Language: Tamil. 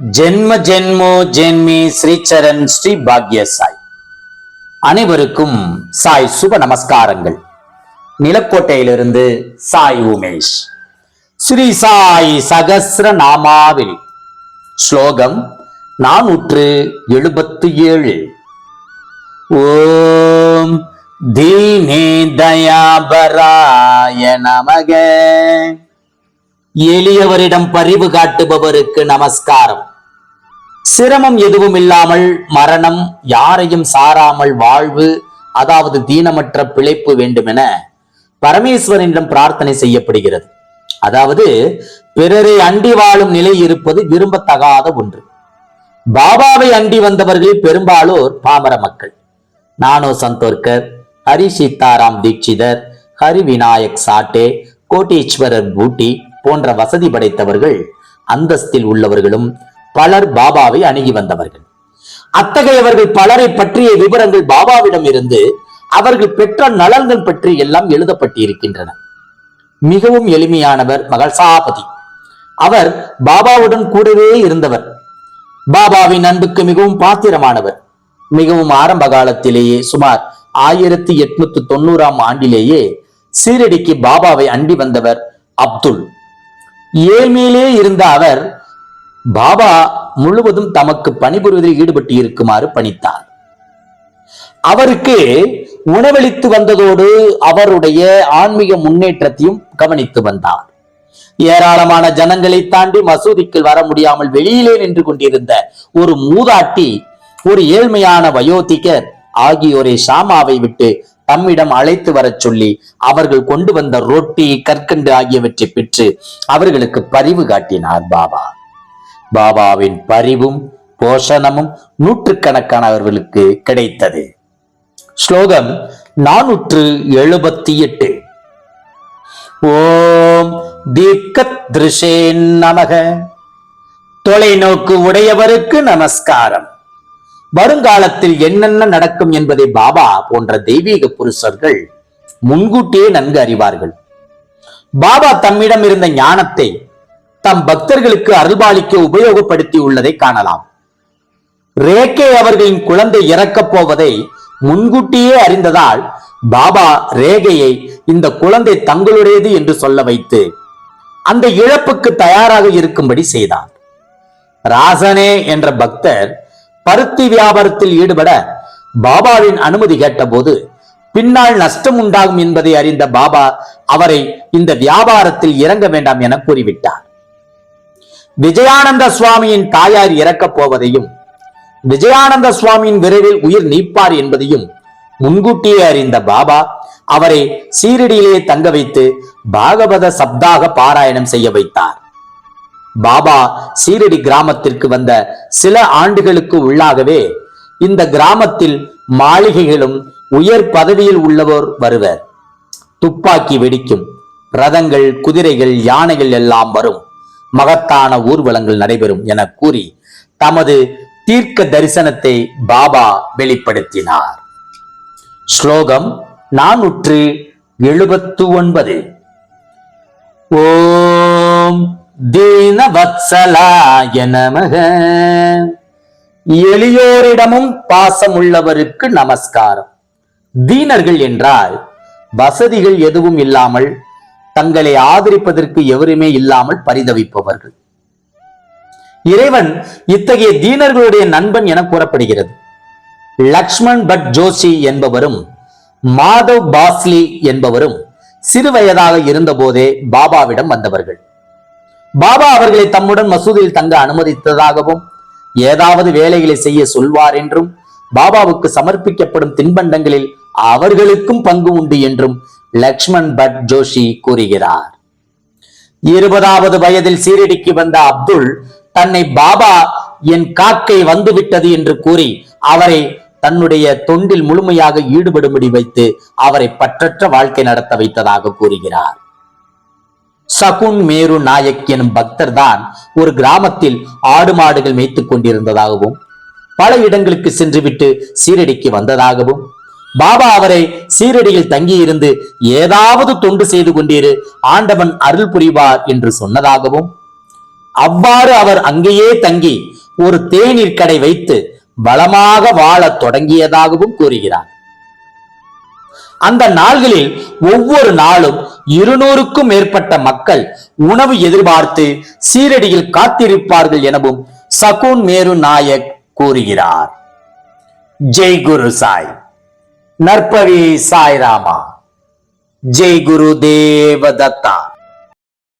ஜென்ம ஜென்மோ ஜென்மி ஸ்ரீச்சரன் ஸ்ரீ பாக்ய சாய். அனைவருக்கும் சாய் சுப நமஸ்காரங்கள். நிலக்கோட்டையிலிருந்து சாய் உமேஷ். ஸ்ரீ சாய் சகசிர நாமாவில் ஸ்லோகம் நானூற்று எழுபத்து ஏழு ஓம் தீனே தயாபராய நமக. எளியவரிடம் பரிவு காட்டுபவருக்கு நமஸ்காரம். சிரமம் எதுவும் இல்லாமல் மரணம் யாரையும் சாராமல் வாழ்வு அதாவது தீனமற்ற பிழைப்பு வேண்டுமென பரமேஸ்வரனிடம் பிரார்த்தனை செய்யப்படுகிறது. அதாவது பிறரை அண்டி வாழும் நிலை இருப்பது விரும்பத்தகாத ஒன்று. பாபாவை அண்டி வந்தவர்களில் பெரும்பாலோர் பாமர மக்கள். நானோ சந்தோர்கர் ஹரி சீதாராம் தீட்சிதர் ஹரி விநாயக் சாட்டே கோட்டீஸ்வரர் பூட்டி போன்ற வசதி படைத்தவர்கள் அந்தஸ்தில் உள்ளவர்களும் பலர் பாபாவை அணுகி வந்தவர்கள். அத்தகையவர்கள் பலரை பற்றிய விவரங்கள் பாபாவிடம் இருந்து அவர்கள் பெற்ற நலன்கள் பற்றி எல்லாம் எழுதப்பட்டிருக்கின்றன. மிகவும் எளிமையானவர் மகள்சாபதி அவர் பாபாவுடன் கூடவே இருந்தவர். பாபாவின் அன்புக்கு மிகவும் பாத்திரமானவர். மிகவும் ஆரம்ப காலத்திலேயே சுமார் ஆயிரத்தி எட்நூத்தி தொண்ணூறாம் ஆண்டிலேயே சீரடிக்கு பாபாவை அண்டி வந்தவர் அப்துல். ஏழ்மையிலே இருந்த அவர் பாபா முழுவதும் தமக்கு பணிபுரிவதில் ஈடுபட்டு இருக்குமாறு பணித்தார். அவருக்கு உணவளித்து வந்ததோடு அவருடைய ஆன்மீக முன்னேற்றத்தையும் கவனித்து வந்தார். ஏராளமான ஜனங்களை தாண்டி மசூதிக்குள் வர முடியாமல் வெளியிலே நின்று கொண்டிருந்த ஒரு மூதாட்டி ஒரு ஏழ்மையான வயோதிகர் ஆகியோரை ஷாமாவை விட்டு தம்மிடம் அழைத்து வரச் சொல்லி அவர்கள் கொண்டு வந்த ரொட்டி கற்கண்டு ஆகியவற்றை பெற்று அவர்களுக்கு பரிவு காட்டினார் பாபா. பாபாவின் பரிவும் போஷணமும் நூற்றுக்கணக்கானவர்களுக்கு கிடைத்தது. ஸ்லோகம் நானூற்று எழுபத்தி எட்டு ஓம் தீர்க்கத் நமக. தொலைநோக்கு உடையவருக்கு நமஸ்காரம். வருங்காலத்தில் என்னென்ன நடக்கும் என்பதை பாபா போன்ற தெய்வீக புருஷர்கள் முன்கூட்டியே நன்கு அறிவார்கள். பாபா தம்மிடம் இருந்த ஞானத்தை தம் பக்தர்களுக்கு அருள்பாலிக்க உபயோகப்படுத்தி உள்ளதை காணலாம். ரேகே அவர்களின் குழந்தை இறக்கப் போவதை முன்கூட்டியே அறிந்ததால் பாபா ரேகையை இந்த குழந்தை தங்களுடையது என்று சொல்ல வைத்து அந்த இழப்புக்கு தயாராக இருக்கும்படி செய்தார் ராசனே என்ற பக்தர் பருத்தி வியாபாரத்தில் ஈடுபட பாபாவின் அனுமதி கேட்டபோது பின்னால் நஷ்டம் உண்டாகும் என்பதை அறிந்த பாபா அவரை இந்த வியாபாரத்தில் இறங்க வேண்டாம் என கூறிவிட்டார். விஜயானந்த சுவாமியின் தாயார் இறக்கப் போவதையும் விஜயானந்த சுவாமியின் விரைவில் உயிர் நீப்பார் என்பதையும் முன்கூட்டியே அறிந்த பாபா அவரை சீரடியிலே தங்க வைத்து பாகவத சப்தாக பாராயணம் செய்ய வைத்தார். பாபா சீரடி கிராமத்திற்கு வந்த சில ஆண்டுகளுக்கு உள்ளாகவே இந்த கிராமத்தில் மாளிகைகளும் உயர் பதவியில் உள்ளவர் வருவர். துப்பாக்கி வெடிக்கும் ரதங்கள் குதிரைகள் யானைகள் எல்லாம் வரும். மகத்தான ஊர்வலங்கள் நடைபெறும் என கூறி தமது தீர்க்க தரிசனத்தை பாபா வெளிப்படுத்தினார். ஸ்லோகம் நானூற்று எழுபத்து ஒன்பது ஓம் தீனவத்சலாய நமக. எளியோரிடமும் பாசமுள்ளவருக்கு நமஸ்காரம். தீனர்கள் என்றால் வசதிகள் எதுவும் இல்லாமல் தங்களை ஆதரிப்பதற்கு எவருமே இல்லாமல் பரிதவிப்பவர்கள். இறைவன் இத்தகைய தீனர்களுடைய நண்பன் என கூறப்படுகிறது. லக்ஷ்மண் பட் ஜோஷி என்பவரும் மாதவ் பாஸ்லி என்பவரும் சிறுவயதாக இருந்தபோதே பாபாவிடம் வந்தவர்கள். பாபா அவர்களை தம்முடன் மசூதியில் தங்க அனுமதித்ததாகவும் ஏதாவது வேலைகளை செய்ய சொல்வார் என்றும் பாபாவுக்கு சமர்ப்பிக்கப்படும் தின்பண்டங்களில் அவர்களுக்கும் பங்கு உண்டு என்றும் லக்ஷ்மண் பட் ஜோஷி கூறுகிறார். இருபதாவது வயதில் சீரடிக்கு வந்த அப்துல் தன்னை பாபா என் காக்கை வந்துவிட்டது என்று கூறி அவரை தன்னுடைய தொண்டில் முழுமையாக ஈடுபடும்படி வைத்து அவரை பற்றற்ற வாழ்க்கை நடத்த வைத்ததாக கூறுகிறார். சகுன் மேரு நாயக் எனும் பக்தர் தான் ஒரு கிராமத்தில் ஆடு மாடுகள் மேய்த்துக் கொண்டிருந்ததாகவும் பல இடங்களுக்கு சென்றுவிட்டு சீரடிக்கு வந்ததாகவும் பாபா அவரை சீரடியில் தங்கியிருந்து ஏதாவது தொண்டு செய்து கொண்டிரு ஆண்டவன் அருள் புரிவார் என்று சொன்னதாகவும் அவ்வாறு அவர் அங்கேயே தங்கி ஒரு தேநீர் கடை வைத்து வளமாக வாழத் தொடங்கியதாகவும் கூறுகிறார். அந்த நாள்களில் ஒவ்வொரு நாளும் இருநூறுக்கும் மேற்பட்ட மக்கள் உணவு எதிர்பார்த்து சீரடியில் காத்திருப்பார்கள் எனவும் சகுன் மேரு நாயக் கூறுகிறார். ஜெய் குரு சாய். நற்பவி சாய் ராமா ஜெய் குரு தேவதத்தா